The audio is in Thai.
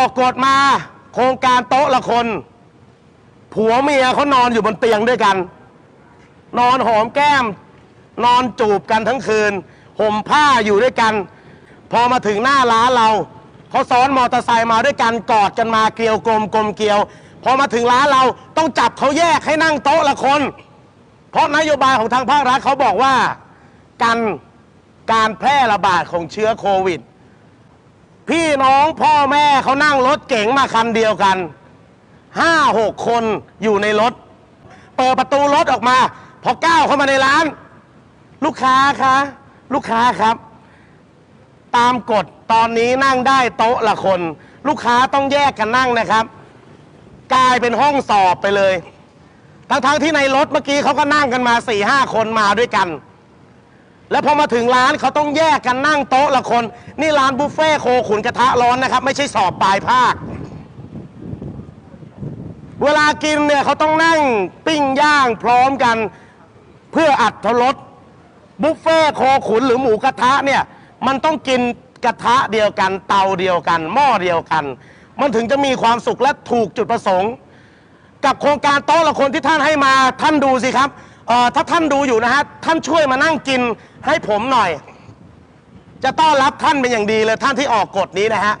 อกกฎมา โครงการโต๊ะละคน ผัวเมียเขานอนอยู่บนเตียงด้วยกัน นอนหอมแก้ม นอนจูบกันทั้งคืน ห่มผ้าอยู่ด้วยกัน พอมาถึงหน้าร้านเราเขาซ้อนมอเตอร์ไซค์มาด้วยกันกอดกันมาเกลียวกลมกลมเกลียว พอมาถึงร้านเราต้องจับเขาแยกให้นั่งโต๊ะละคน เพราะนโยบายของทางภาครัฐเขาบอกว่า กันการแพร่ระบาดของเชื้อโควิด พี่น้องพ่อแม่เขานั่งรถเก๋งมาคันเดียวกันห้าหกคนอยู่ในรถ เปิดประตูรถออกมา พอก้าวเข้ามาในร้าน ลูกค้าคะลูกค้าครับ ตามกฎตอนนี้นั่งได้โต๊ะละคน ลูกค้าต้องแยกกันนั่งนะครับ กลายเป็นห้องสอบไปเลย ทั้งๆที่ในรถเมื่อกี้เขาก็นั่งกันมา4ี่ห้าคนมาด้วยกัน แล้วพอมาถึงร้านเขาต้องแยกกันนั่งโต๊ะละคน นี่ร้านบุฟเฟ่โคขุนกระทะร้อนนะครับ ไม่ใช่สอบปลายภาค เวลากินเนี่ยเขาต้องนั่งปิ้งย่างพร้อมกัน เพื่ออัดทรสบุฟเฟ่โคขุนหรือหมูกระทะเนี่ยมันต้องกินกระทะเดียวกัน เตาเดียวกัน หม้อเดียวกัน มันถึงจะมีความสุขและถูกจุดประสงค์ กับโครงการโต๊ะละคนที่ท่านให้มาท่านดูสิครับ เอ่อถ้าท่านดูอยู่นะฮะท่านช่วยมานั่งกินให้ผมหน่อย จะต้อนรับท่านเป็นอย่างดีเลยท่านที่ออกกฎนี้นะฮะ